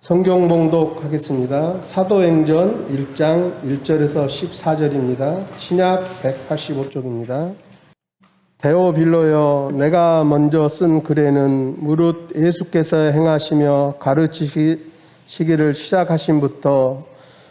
성경 봉독하겠습니다. 사도행전 1장 1절에서 14절입니다. 신약 185쪽입니다. 데오빌로여 내가 먼저 쓴 글에는 무릇 예수께서 행하시며 가르치시기를 시작하신부터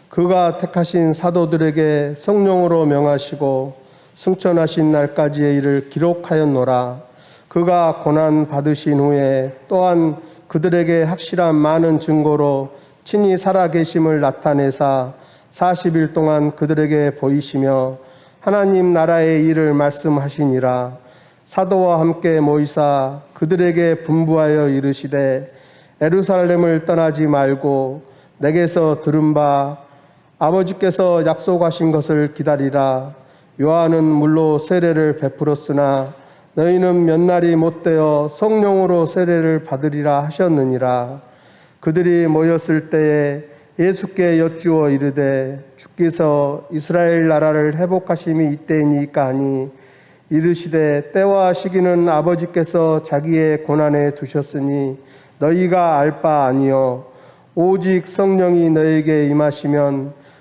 그가 택하신 사도들에게 성령으로 명하시고 승천하신 날까지의 일을 기록하였노라. 그가 고난 받으신 후에 또한 그들에게 확실한 많은 증거로 친히 살아계심을 나타내사 40일 동안 그들에게 보이시며 하나님 나라의 일을 말씀하시니라. 사도와 함께 모이사 그들에게 분부하여 이르시되 에루살렘을 떠나지 말고 내게서 들은 바 아버지께서 약속하신 것을 기다리라. 요한은 물로 세례를 베풀었으나 너희는 몇 날이 못되어 성령으로 세례를 받으리라 하셨느니라. 그들이 모였을 때에 예수께 여쭈어 이르되 주께서 이스라엘 나라를 회복하심이 이때이니까 하니 이르시되 때와 시기는 아버지께서 자기의 고난에 두셨으니 너희가 알 바 아니요 오직 성령이 너에게 임하시면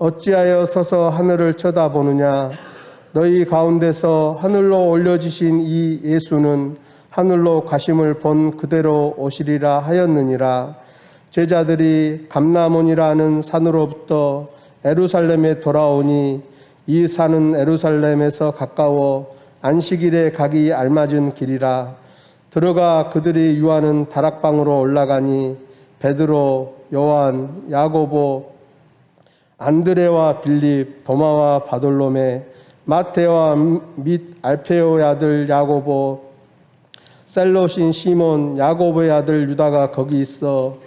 어찌하여 서서 하늘을 쳐다보느냐? 너희 가운데서 하늘로 올려지신 이 예수는 하늘로 가심을 본 그대로 오시리라 하였느니라. 제자들이 감나몬이라는 산으로부터 에루살렘에 돌아오니 이 산은 에루살렘에서 가까워 안식일에 가기 알맞은 길이라. 들어가 그들이 유하는 다락방으로 올라가니 베드로 요한 야고보 안드레와 빌립, 도마와 바돌로메, 마테와 및 알페오의 아들 야고보, 셀로신 시몬, 야고보의 아들 유다가 거기 있어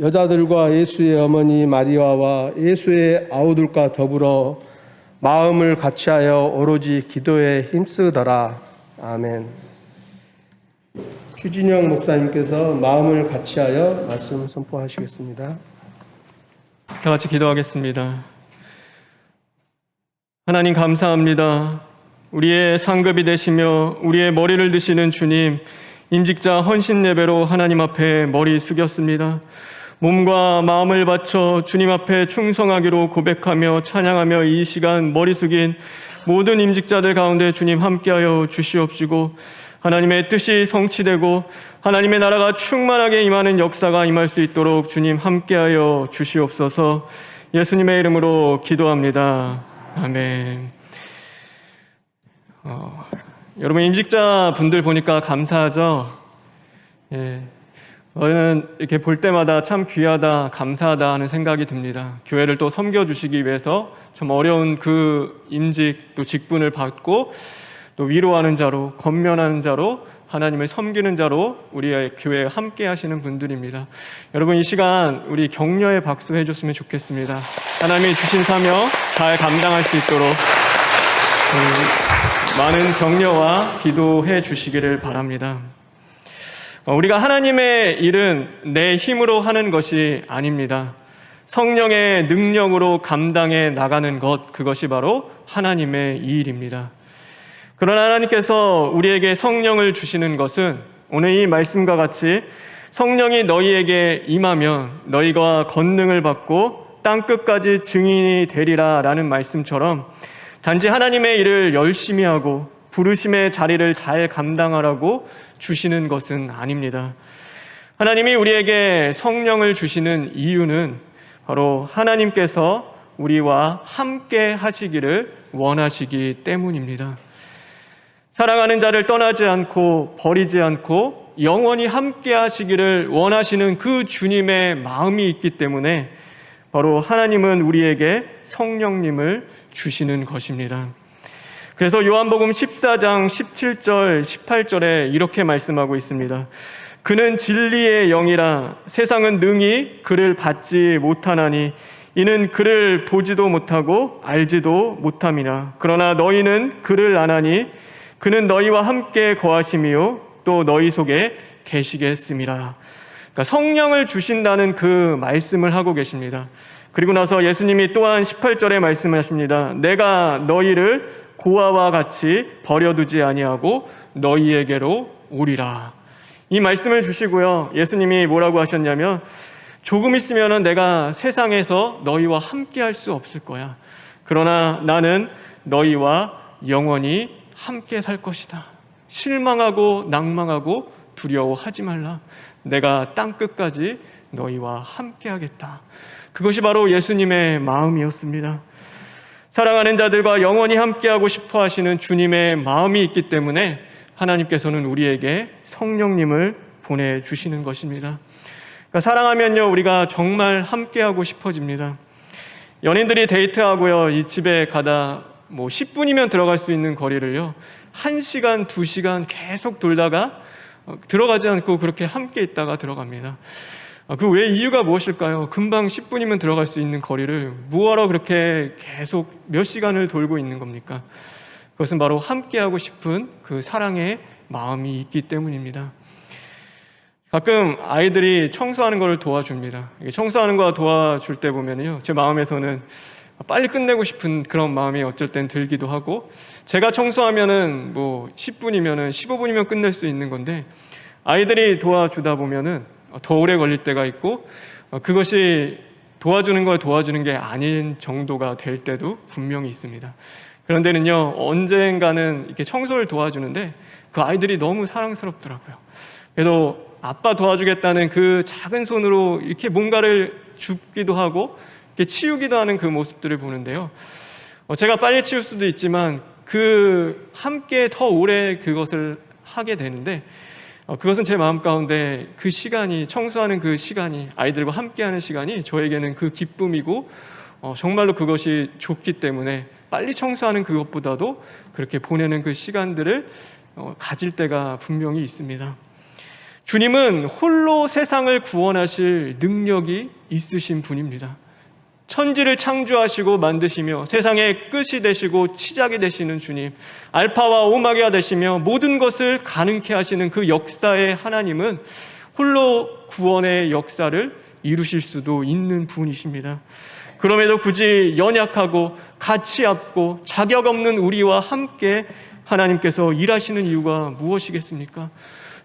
여자들과 예수의 어머니 마리아와 예수의 아우들과 더불어 마음을 같이하여 오로지 기도에 힘쓰더라. 아멘. 추진영 목사님께서 마음을 같이하여 말씀 선포하시겠습니다. 다 같이 기도하겠습니다. 하나님 감사합니다. 우리의 상급이 되시며 우리의 머리를 드시는 주님, 임직자 헌신 예배로 하나님 앞에 머리 숙였습니다. 몸과 마음을 바쳐 주님 앞에 충성하기로 고백하며 찬양하며 이 시간 머리 숙인 모든 임직자들 가운데 주님 함께하여 주시옵시고 하나님의 뜻이 성취되고 하나님의 나라가 충만하게 임하는 역사가 임할 수 있도록 주님 함께하여 주시옵소서 예수님의 이름으로 기도합니다. 아멘. 어, 여러분 임직자 분들 보니까 감사하죠? 예. 저는 이렇게 볼 때마다 참 귀하다, 감사하다 하는 생각이 듭니다. 교회를 또 섬겨 주시기 위해서 좀 어려운 그 임직 또 직분을 받고 또 위로하는 자로, 건면하는 자로, 하나님을 섬기는 자로 우리의 교회에 함께 하시는 분들입니다. 여러분 이 시간 우리 격려의 박수 해줬으면 좋겠습니다. 하나님이 주신 사명 잘 감당할 수 있도록 음, 많은 격려와 기도해 주시기를 바랍니다. 어, 우리가 하나님의 일은 내 힘으로 하는 것이 아닙니다. 성령의 능력으로 감당해 나가는 것, 그것이 바로 하나님의 이 일입니다. 그러나 하나님께서 우리에게 성령을 주시는 것은 오늘 이 말씀과 같이 성령이 너희에게 임하면 너희가 권능을 받고 땅 끝까지 증인이 되리라 라는 말씀처럼 단지 하나님의 일을 열심히 하고 부르심의 자리를 잘 감당하라고 주시는 것은 아닙니다. 하나님이 우리에게 성령을 주시는 이유는 바로 하나님께서 우리와 함께 하시기를 원하시기 때문입니다. 사랑하는 자를 떠나지 않고 버리지 않고 영원히 함께 하시기를 원하시는 그 주님의 마음이 있기 때문에 바로 하나님은 우리에게 성령님을 주시는 것입니다. 그래서 요한복음 14장 17절, 18절에 이렇게 말씀하고 있습니다. 그는 진리의 영이라 세상은 능히 그를 받지 못하나니 이는 그를 보지도 못하고 알지도 못함이라 그러나 너희는 그를 아나니 그는 너희와 함께 거하심이요 또 너희 속에 계시겠음이라 그러니까 성령을 주신다는 그 말씀을 하고 계십니다. 그리고 나서 예수님이 또한 18절에 말씀하십니다. 내가 너희를 고아와 같이 버려두지 아니하고 너희에게로 오리라. 이 말씀을 주시고요. 예수님이 뭐라고 하셨냐면 조금 있으면은 내가 세상에서 너희와 함께 할 수 없을 거야. 그러나 나는 너희와 영원히 함께 살 것이다. 실망하고 낭망하고 두려워하지 말라. 내가 땅 끝까지 너희와 함께 하겠다. 그것이 바로 예수님의 마음이었습니다. 사랑하는 자들과 영원히 함께하고 싶어 하시는 주님의 마음이 있기 때문에 하나님께서는 우리에게 성령님을 보내주시는 것입니다. 그러니까 사랑하면요, 우리가 정말 함께하고 싶어집니다. 연인들이 데이트하고요, 이 집에 가다 뭐 10분이면 들어갈 수 있는 거리를요, 1시간, 2시간 계속 돌다가 어, 들어가지 않고 그렇게 함께 있다가 들어갑니다. 그 왜 이유가 무엇일까요? 금방 10분이면 들어갈 수 있는 거리를 무엇하러 그렇게 계속 몇 시간을 돌고 있는 겁니까? 그것은 바로 함께하고 싶은 그 사랑의 마음이 있기 때문입니다. 가끔 아이들이 청소하는 것을 도와줍니다. 청소하는 거 도와줄 때 보면요. 제 마음에서는 빨리 끝내고 싶은 그런 마음이 어쩔 땐 들기도 하고 제가 청소하면은 뭐 10분이면은 15분이면 끝낼 수 있는 건데 아이들이 도와주다 보면은 더 오래 걸릴 때가 있고 어, 그것이 도와주는 걸 도와주는 게 아닌 정도가 될 때도 분명히 있습니다. 그런데는요 언젠가는 이렇게 청소를 도와주는데 그 아이들이 너무 사랑스럽더라고요. 그래도 아빠 도와주겠다는 그 작은 손으로 이렇게 뭔가를 줍기도 하고 치우기도 하는 그 모습들을 보는데요. 어, 제가 빨리 치울 수도 있지만 그 함께 더 오래 그것을 하게 되는데 어, 그것은 제 마음 가운데 그 시간이 청소하는 그 시간이 아이들과 함께하는 시간이 저에게는 그 기쁨이고 어, 정말로 그것이 좋기 때문에 빨리 청소하는 그것보다도 그렇게 보내는 그 시간들을 어, 가질 때가 분명히 있습니다. 주님은 홀로 세상을 구원하실 능력이 있으신 분입니다. 천지를 창조하시고 만드시며 세상의 끝이 되시고 시작이 되시는 주님, 알파와 오마게가 되시며 모든 것을 가능케 하시는 그 역사의 하나님은 홀로 구원의 역사를 이루실 수도 있는 분이십니다. 그럼에도 굳이 연약하고 가치 없고 자격 없는 우리와 함께 하나님께서 일하시는 이유가 무엇이겠습니까?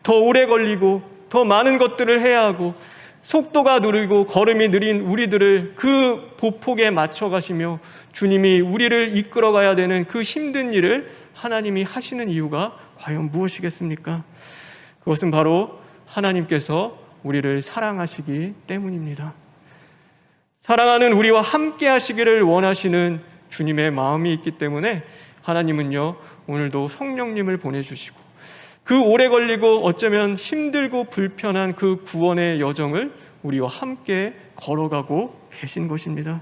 더 오래 걸리고 더 많은 것들을 해야 하고 속도가 느리고 걸음이 느린 우리들을 그 보폭에 맞춰 가시며 주님이 우리를 이끌어 가야 되는 그 힘든 일을 하나님이 하시는 이유가 과연 무엇이겠습니까? 그것은 바로 하나님께서 우리를 사랑하시기 때문입니다. 사랑하는 우리와 함께 하시기를 원하시는 주님의 마음이 있기 때문에 하나님은요, 오늘도 성령님을 보내주시고 그 오래 걸리고 어쩌면 힘들고 불편한 그 구원의 여정을 우리와 함께 걸어가고 계신 것입니다.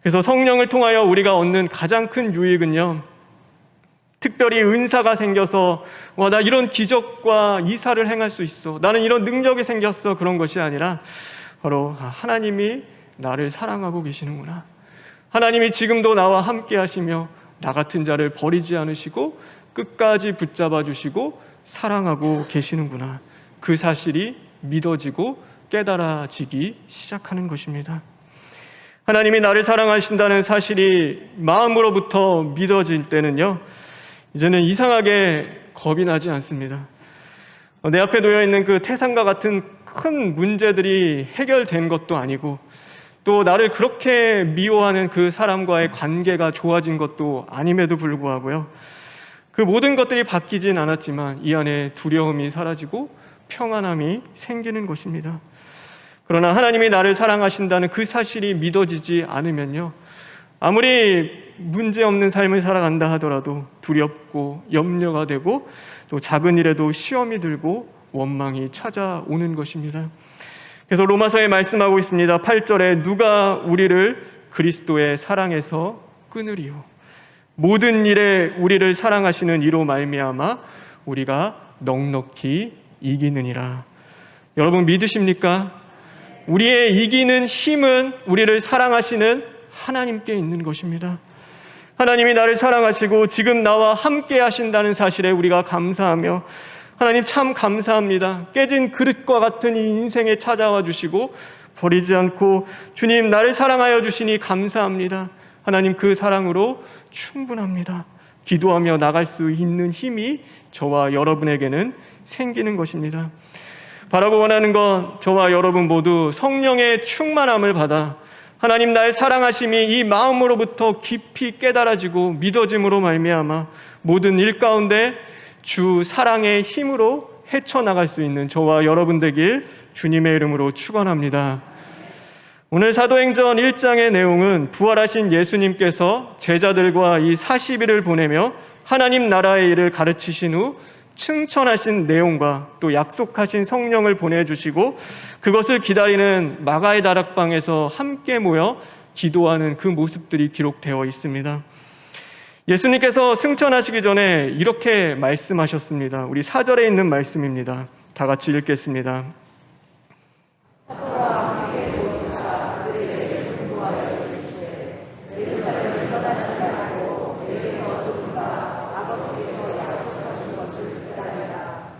그래서 성령을 통하여 우리가 얻는 가장 큰 유익은요, 특별히 은사가 생겨서 와 나 이런 기적과 이사를 행할 수 있어. 나는 이런 능력이 생겼어. 그런 것이 아니라 바로 아, 하나님이 나를 사랑하고 계시는구나. 하나님이 지금도 나와 함께 하시며 나 같은 자를 버리지 않으시고 끝까지 붙잡아 주시고 사랑하고 계시는구나 그 사실이 믿어지고 깨달아지기 시작하는 것입니다. 하나님이 나를 사랑하신다는 사실이 마음으로부터 믿어질 때는요, 이제는 이상하게 겁이 나지 않습니다. 어, 내 앞에 놓여 있는 그 태산과 같은 큰 문제들이 해결된 것도 아니고, 또 나를 그렇게 미워하는 그 사람과의 관계가 좋아진 것도 아님에도 불구하고요. 그 모든 것들이 바뀌진 않았지만 이 안에 두려움이 사라지고 평안함이 생기는 것입니다. 그러나 하나님이 나를 사랑하신다는 그 사실이 믿어지지 않으면요. 아무리 문제 없는 삶을 살아간다 하더라도 두렵고 염려가 되고 또 작은 일에도 시험이 들고 원망이 찾아오는 것입니다. 그래서 로마서에 말씀하고 있습니다. 8절에 누가 우리를 그리스도의 사랑에서 끊으리요. 모든 일에 우리를 사랑하시는 이로 말미암아 우리가 넉넉히 이기느니라. 여러분 믿으십니까? 우리의 이기는 힘은 우리를 사랑하시는 하나님께 있는 것입니다. 하나님이 나를 사랑하시고 지금 나와 함께 하신다는 사실에 우리가 감사하며 하나님 참 감사합니다. 깨진 그릇과 같은 이 인생에 찾아와 주시고 버리지 않고 주님 나를 사랑하여 주시니 감사합니다. 하나님 그 사랑으로 충분합니다. 기도하며 나갈 수 있는 힘이 저와 여러분에게는 생기는 것입니다. 바라고 원하는 건 저와 여러분 모두 성령의 충만함을 받아 하나님 나의 사랑하심이 이 마음으로부터 깊이 깨달아지고 믿어짐으로 말미암아 모든 일 가운데 주 사랑의 힘으로 헤쳐나갈 수 있는 저와 여러분 되길 주님의 이름으로 축원합니다. 오늘 사도행전 1장의 내용은 부활하신 예수님께서 제자들과 이 40일을 보내며 하나님 나라의 일을 가르치신 후 칭찬하신 내용과 또 약속하신 성령을 보내주시고 그것을 기다리는 마가의 다락방에서 함께 모여 기도하는 그 모습들이 기록되어 있습니다. 예수님께서 승천하시기 전에 이렇게 말씀하셨습니다. 우리 사절에 있는 말씀입니다. 다 같이 읽겠습니다.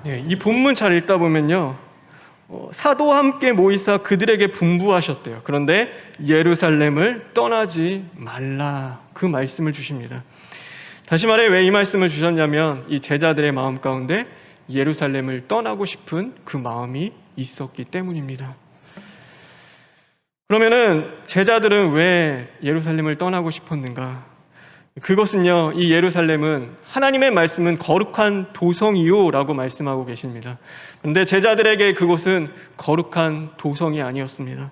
예, 이 본문 잘 읽다 보면요. 어, 사도와 함께 모이사 그들에게 분부하셨대요. 그런데 예루살렘을 떠나지 말라 그 말씀을 주십니다. 다시 말해 왜 이 말씀을 주셨냐면 이 제자들의 마음 가운데 예루살렘을 떠나고 싶은 그 마음이 있었기 때문입니다. 그러면은 제자들은 왜 예루살렘을 떠나고 싶었는가? 그것은요, 이 예루살렘은 하나님의 말씀은 거룩한 도성이요라고 말씀하고 계십니다. 그런데 제자들에게 그곳은 거룩한 도성이 아니었습니다.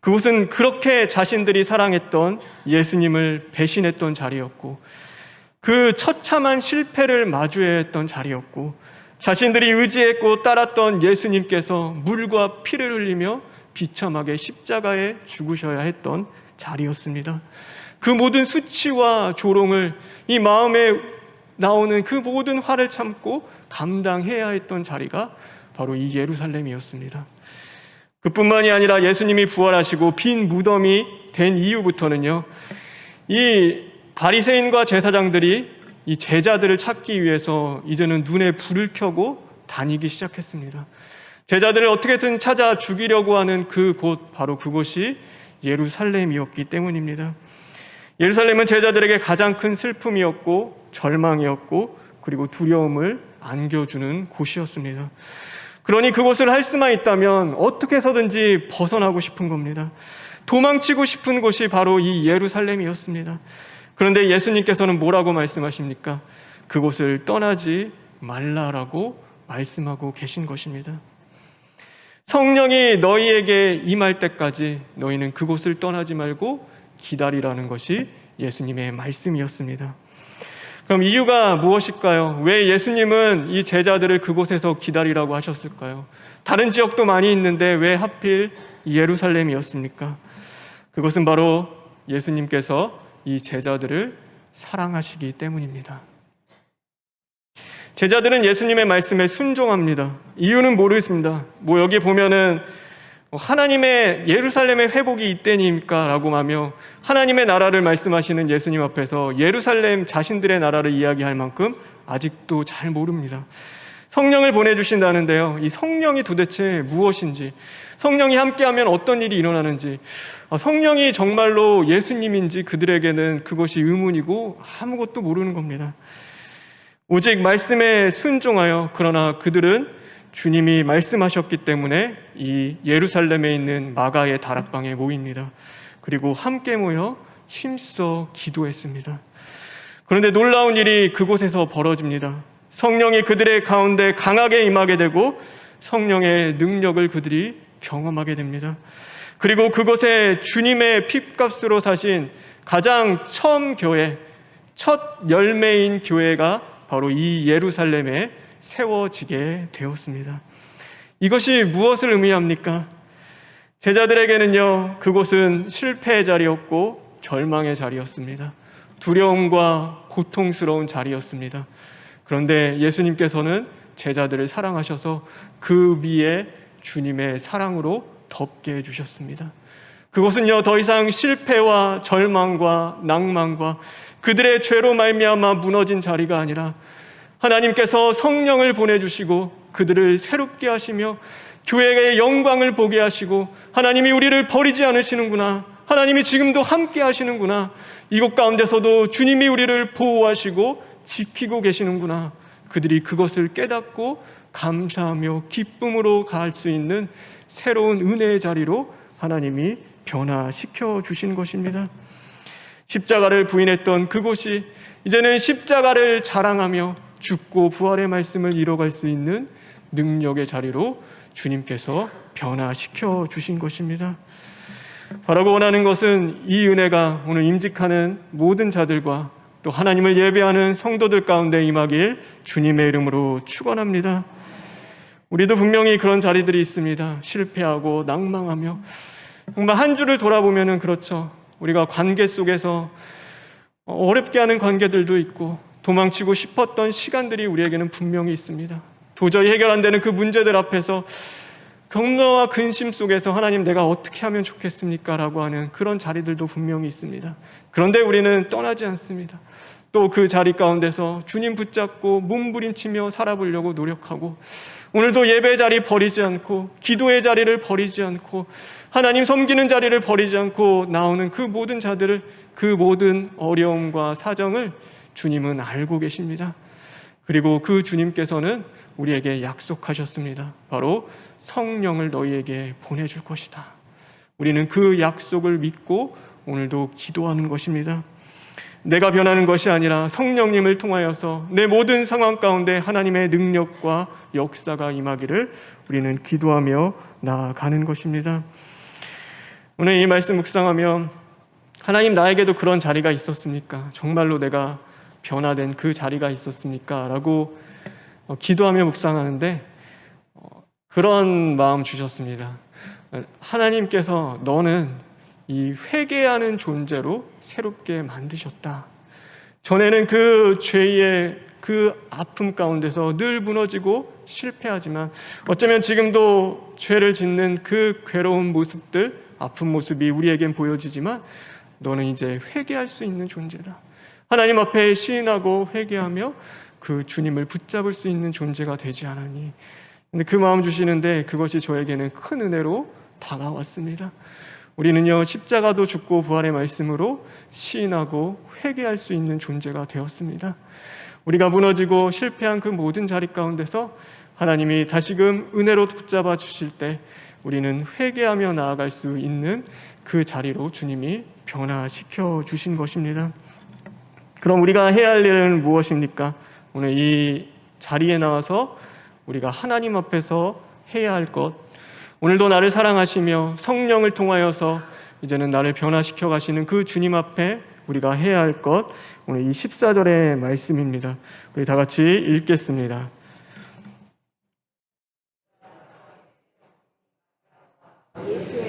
그곳은 그렇게 자신들이 사랑했던 예수님을 배신했던 자리였고, 그 처참한 실패를 마주해야 했던 자리였고, 자신들이 의지했고 따랐던 예수님께서 물과 피를 흘리며 비참하게 십자가에 죽으셔야 했던 자리였습니다. 그 모든 수치와 조롱을 이 마음에 나오는 그 모든 화를 참고 감당해야 했던 자리가 바로 이 예루살렘이었습니다. 그뿐만이 아니라 예수님이 부활하시고 빈 무덤이 된 이후부터는요, 이 바리새인과 제사장들이 이 제자들을 찾기 위해서 이제는 눈에 불을 켜고 다니기 시작했습니다. 제자들을 어떻게든 찾아 죽이려고 하는 그 곳, 바로 그곳이 예루살렘이었기 때문입니다. 예루살렘은 제자들에게 가장 큰 슬픔이었고 절망이었고 그리고 두려움을 안겨주는 곳이었습니다. 그러니 그곳을 할 수만 있다면 어떻게 해서든지 벗어나고 싶은 겁니다. 도망치고 싶은 곳이 바로 이 예루살렘이었습니다. 그런데 예수님께서는 뭐라고 말씀하십니까? 그곳을 떠나지 말라라고 말씀하고 계신 것입니다. 성령이 너희에게 임할 때까지 너희는 그곳을 떠나지 말고 기다리라는 것이 예수님의 말씀이었습니다. 그럼 이유가 무엇일까요? 왜 예수님은 이 제자들을 그곳에서 기다리라고 하셨을까요? 다른 지역도 많이 있는데 왜 하필 예루살렘이었습니까? 그것은 바로 예수님께서 이 제자들을 사랑하시기 때문입니다. 제자들은 예수님의 말씀에 순종합니다. 이유는 모르겠습니다. 뭐 여기 보면은 하나님의 예루살렘의 회복이 이때니까 라고 하며 하나님의 나라를 말씀하시는 예수님 앞에서 예루살렘 자신들의 나라를 이야기할 만큼 아직도 잘 모릅니다. 성령을 보내주신다는데요. 이 성령이 도대체 무엇인지, 성령이 함께하면 어떤 일이 일어나는지, 아, 성령이 정말로 예수님인지 그들에게는 그것이 의문이고 아무것도 모르는 겁니다. 오직 말씀에 순종하여 그러나 그들은 주님이 말씀하셨기 때문에 이 예루살렘에 있는 마가의 다락방에 모입니다. 그리고 함께 모여 힘써 기도했습니다. 그런데 놀라운 일이 그곳에서 벌어집니다. 성령이 그들의 가운데 강하게 임하게 되고 성령의 능력을 그들이 경험하게 됩니다. 그리고 그곳에 주님의 핏값으로 사신 가장 처음 교회, 첫 열매인 교회가 바로 이 예루살렘에 세워지게 되었습니다. 이것이 무엇을 의미합니까? 제자들에게는요, 그곳은 실패의 자리였고 절망의 자리였습니다. 두려움과 고통스러운 자리였습니다. 그런데 예수님께서는 제자들을 사랑하셔서 그 위에 주님의 사랑으로 덮게 해주셨습니다. 그곳은요 더 이상 실패와 절망과 낭만과 그들의 죄로 말미암아 무너진 자리가 아니라 하나님께서 성령을 보내주시고 그들을 새롭게 하시며 교회의 영광을 보게 하시고 하나님이 우리를 버리지 않으시는구나 하나님이 지금도 함께 하시는구나 이곳 가운데서도 주님이 우리를 보호하시고 지키고 계시는구나 그들이 그것을 깨닫고 감사하며 기쁨으로 갈 수 있는 새로운 은혜의 자리로 하나님이 변화시켜 주신 것입니다. 십자가를 부인했던 그곳이 이제는 십자가를 자랑하며 죽고 부활의 말씀을 이뤄갈 수 있는 능력의 자리로 주님께서 변화시켜 주신 것입니다. 바라고 원하는 것은 이 은혜가 오늘 임직하는 모든 자들과 또 하나님을 예배하는 성도들 가운데 임하길 주님의 이름으로 축원합니다. 우리도 분명히 그런 자리들이 있습니다. 실패하고 낭망하며 정말 한 주를 돌아보면은 그렇죠. 우리가 관계 속에서 어렵게 하는 관계들도 있고 도망치고 싶었던 시간들이 우리에게는 분명히 있습니다. 도저히 해결 안 되는 그 문제들 앞에서 경로와 근심 속에서 하나님 내가 어떻게 하면 좋겠습니까? 라고 하는 그런 자리들도 분명히 있습니다. 그런데 우리는 떠나지 않습니다. 또 그 자리 가운데서 주님 붙잡고 몸부림치며 살아보려고 노력하고 오늘도 예배 자리 버리지 않고 기도의 자리를 버리지 않고 하나님 섬기는 자리를 버리지 않고 나오는 그 모든 자들을 그 모든 어려움과 사정을 주님은 알고 계십니다. 그리고 그 주님께서는 우리에게 약속하셨습니다. 바로 성령을 너희에게 보내줄 것이다. 우리는 그 약속을 믿고 오늘도 기도하는 것입니다. 내가 변하는 것이 아니라 성령님을 통하여서 내 모든 상황 가운데 하나님의 능력과 역사가 임하기를 우리는 기도하며 나아가는 것입니다. 오늘 이 말씀 묵상하며 하나님 나에게도 그런 자리가 있었습니까? 정말로 내가 변화된 그 자리가 있었습니까? 라고 어, 기도하며 묵상하는데 어, 그런 마음 주셨습니다. 하나님께서 너는 이 회개하는 존재로 새롭게 만드셨다. 전에는 그 죄의 그 아픔 가운데서 늘 무너지고 실패하지만 어쩌면 지금도 죄를 짓는 그 괴로운 모습들, 아픈 모습이 우리에겐 보여지지만 너는 이제 회개할 수 있는 존재다. 하나님 앞에 시인하고 회개하며 그 주님을 붙잡을 수 있는 존재가 되지 않았니? 근데 그 마음 주시는데 그것이 저에게는 큰 은혜로 다가왔습니다. 우리는요 십자가도 죽고 부활의 말씀으로 시인하고 회개할 수 있는 존재가 되었습니다. 우리가 무너지고 실패한 그 모든 자리 가운데서 하나님이 다시금 은혜로 붙잡아 주실 때 우리는 회개하며 나아갈 수 있는 그 자리로 주님이 변화시켜 주신 것입니다. 그럼 우리가 해야 할 일은 무엇입니까? 오늘 이 자리에 나와서 우리가 하나님 앞에서 해야 할 것, 오늘도 나를 사랑하시며 성령을 통하여서 이제는 나를 변화시켜 가시는 그 주님 앞에 우리가 해야 할 것, 오늘 이 14절의 말씀입니다. 우리 다 같이 읽겠습니다. 마음을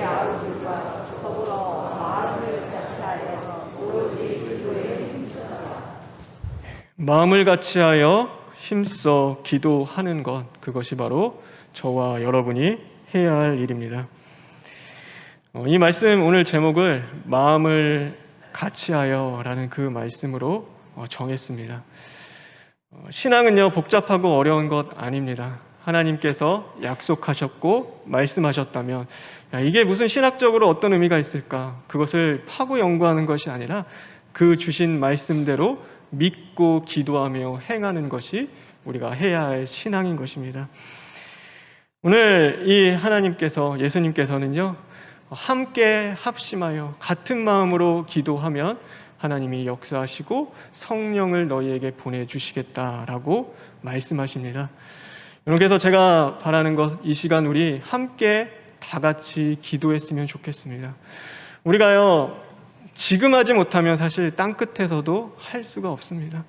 같이하여 힘써 기도하는 것 그것이 바로 저와 여러분이 해야 할 일입니다. 어, 이 말씀 오늘 제목을 마음을 같이하여라는 그 말씀으로 어, 정했습니다. 어, 신앙은요 복잡하고 어려운 것 아닙니다. 하나님께서 약속하셨고 말씀하셨다면 야, 이게 무슨 신학적으로 어떤 의미가 있을까? 그것을 파고 연구하는 것이 아니라 그 주신 말씀대로 믿고 기도하며 행하는 것이 우리가 해야 할 신앙인 것입니다. 오늘 이 하나님께서 예수님께서는요 함께 합심하여 같은 마음으로 기도하면 하나님이 역사하시고 성령을 너희에게 보내주시겠다라고 말씀하십니다. 그래서 제가 바라는 것 이 시간 우리 함께 다 같이 기도했으면 좋겠습니다. 우리가요 지금 하지 못하면 사실 땅 끝에서도 할 수가 없습니다.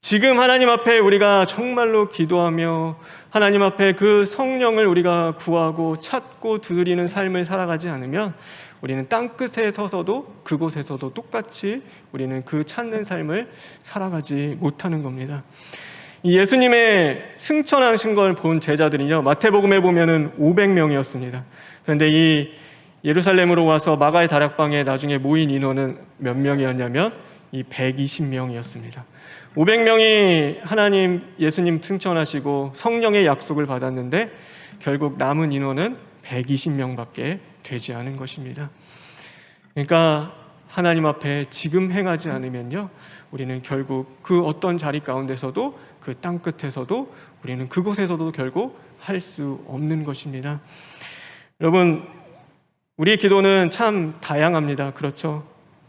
지금 하나님 앞에 우리가 정말로 기도하며 하나님 앞에 그 성령을 우리가 구하고 찾고 두드리는 삶을 살아가지 않으면 우리는 땅 끝에 서서도 그곳에서도 똑같이 우리는 그 찾는 삶을 살아가지 못하는 겁니다. 이 예수님의 승천하신 걸 본 제자들이요. 마태복음에 보면은 500명이었습니다. 그런데 이 예루살렘으로 와서 마가의 다락방에 나중에 모인 인원은 몇 명이었냐면 이 120명이었습니다. 500명이 하나님 예수님 승천하시고 성령의 약속을 받았는데 결국 남은 인원은 120명밖에 되지 않은 것입니다. 그러니까 하나님 앞에 지금 행하지 않으면요. 우리는 결국 그 어떤 자리 가운데서도 그 땅 끝에서도 우리는 그곳에서도 결국 할 수 없는 것입니다. 여러분, 우리의 기도는 참 다양합니다. 그렇죠?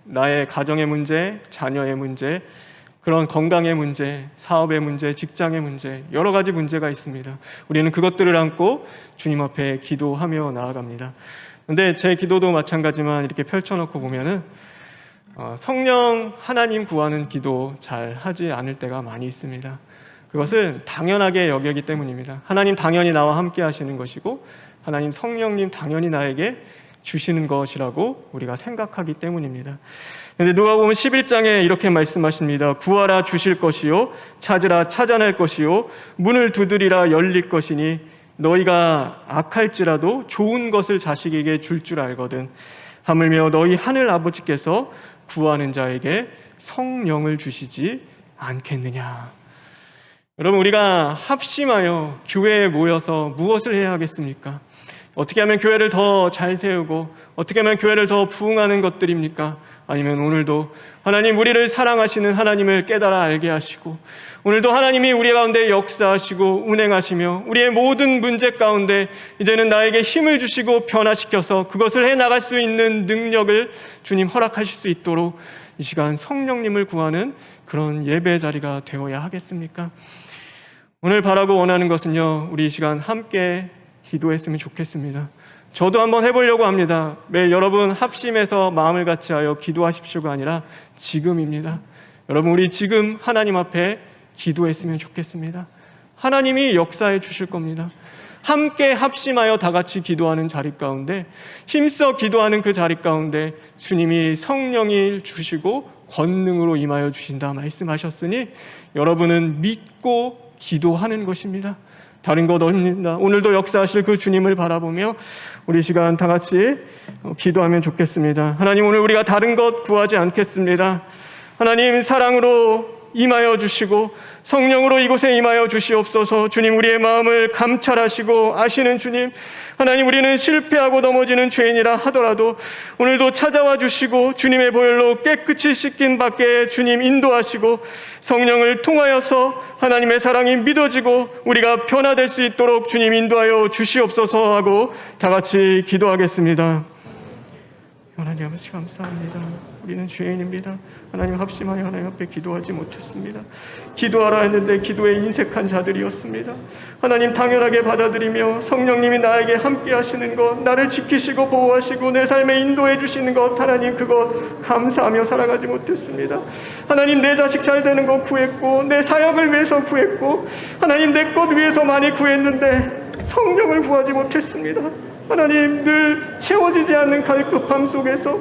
나의 가정의 문제, 자녀의 문제, 그런 건강의 문제, 사업의 문제, 직장의 문제, 여러 가지 문제가 있습니다. 우리는 그것들을 안고 주님 앞에 기도하며 나아갑니다. 근데 제 기도도 마찬가지만 이렇게 펼쳐놓고 보면은 어, 성령 하나님 구하는 기도 잘 하지 않을 때가 많이 있습니다. 그것은 당연하게 여기기 때문입니다. 하나님 당연히 나와 함께 하시는 것이고 하나님 성령님 당연히 나에게 주시는 것이라고 우리가 생각하기 때문입니다. 근데 누가 보면 11장에 이렇게 말씀하십니다. 구하라 주실 것이요 찾으라 찾아낼 것이요 문을 두드리라 열릴 것이니 너희가 악할지라도 좋은 것을 자식에게 줄줄 알거든. 하물며 너희 하늘 아버지께서 구하는 자에게 성령을 주시지 않겠느냐. 여러분 우리가 합심하여 교회에 모여서 무엇을 해야 하겠습니까? 어떻게 하면 교회를 더 잘 세우고 어떻게 하면 교회를 더 부흥하는 것들입니까? 아니면 오늘도 하나님 우리를 사랑하시는 하나님을 깨달아 알게 하시고 오늘도 하나님이 우리 가운데 역사하시고 운행하시며 우리의 모든 문제 가운데 이제는 나에게 힘을 주시고 변화시켜서 그것을 해 나갈 수 있는 능력을 주님 허락하실 수 있도록 이 시간 성령님을 구하는 그런 예배 자리가 되어야 하겠습니까? 오늘 바라고 원하는 것은요, 우리 이 시간 함께 기도했으면 좋겠습니다. 저도 한번 해보려고 합니다. 매일 여러분 합심해서 마음을 같이하여 기도하십시오가 아니라 지금입니다. 여러분 우리 지금 하나님 앞에 기도했으면 좋겠습니다. 하나님이 역사해 주실 겁니다. 함께 합심하여 다 같이 기도하는 자리 가운데 힘써 기도하는 그 자리 가운데 주님이 성령이 주시고 권능으로 임하여 주신다 말씀하셨으니 여러분은 믿고 기도하는 것입니다. 다른 것 없습니다. 오늘도 역사하실 그 주님을 바라보며 우리 시간 다 같이 기도하면 좋겠습니다. 하나님 오늘 우리가 다른 것 구하지 않겠습니다. 하나님 사랑으로 임하여 주시고 성령으로 이곳에 임하여 주시옵소서 주님 우리의 마음을 감찰하시고 아시는 주님 하나님 우리는 실패하고 넘어지는 죄인이라 하더라도 오늘도 찾아와 주시고 주님의 보혈로 깨끗이 씻긴 밖에 주님 인도하시고 성령을 통하여서 하나님의 사랑이 믿어지고 우리가 변화될 수 있도록 주님 인도하여 주시옵소서 하고 다 같이 기도하겠습니다. 하나님 아버지 감사합니다. 우리는 죄인입니다. 하나님 합심하여 하나님 앞에 기도하지 못했습니다. 기도하라 했는데 기도에 인색한 자들이었습니다. 하나님 당연하게 받아들이며 성령님이 나에게 함께 하시는 것, 나를 지키시고 보호하시고 내 삶에 인도해 주시는 것, 하나님 그것 감사하며 살아가지 못했습니다. 하나님 내 자식 잘 되는 것 구했고 내 사역을 위해서 구했고 하나님 내 것 위해서 많이 구했는데 성령을 구하지 못했습니다. 하나님 늘 채워지지 않는 갈급함 속에서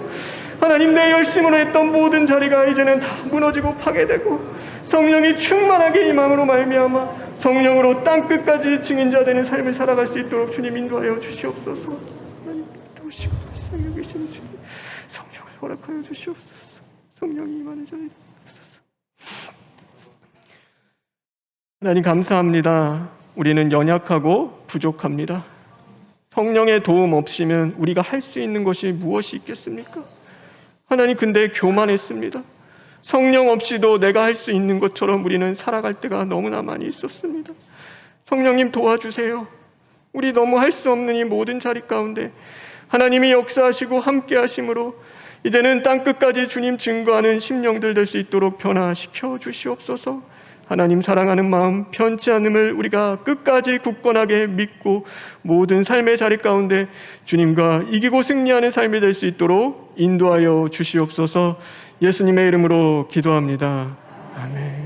하나님 내 열심으로 했던 모든 자리가 이제는 다 무너지고 파괴되고 성령이 충만하게 임함으로 말미암아 성령으로 땅 끝까지 증인자 되는 삶을 살아갈 수 있도록 주님 인도하여 주시옵소서. 하나님 도우시고 말씀해 계시는 주님 성령을 허락하여 주시옵소서. 성령이 임하는 자리. 하나님 감사합니다. 우리는 연약하고 부족합니다. 성령의 도움 없이면 우리가 할 수 있는 것이 무엇이 있겠습니까? 하나님 근데 교만했습니다. 성령 없이도 내가 할 수 있는 것처럼 우리는 살아갈 때가 너무나 많이 있었습니다. 성령님 도와주세요. 우리 너무 할 수 없는 이 모든 자리 가운데 하나님이 역사하시고 함께 하심으로 이제는 땅 끝까지 주님 증거하는 심령들 될 수 있도록 변화시켜 주시옵소서. 하나님 사랑하는 마음 변치 않음을 우리가 끝까지 굳건하게 믿고 모든 삶의 자리 가운데 주님과 이기고 승리하는 삶이 될 수 있도록 인도하여 주시옵소서 예수님의 이름으로 기도합니다. 아멘.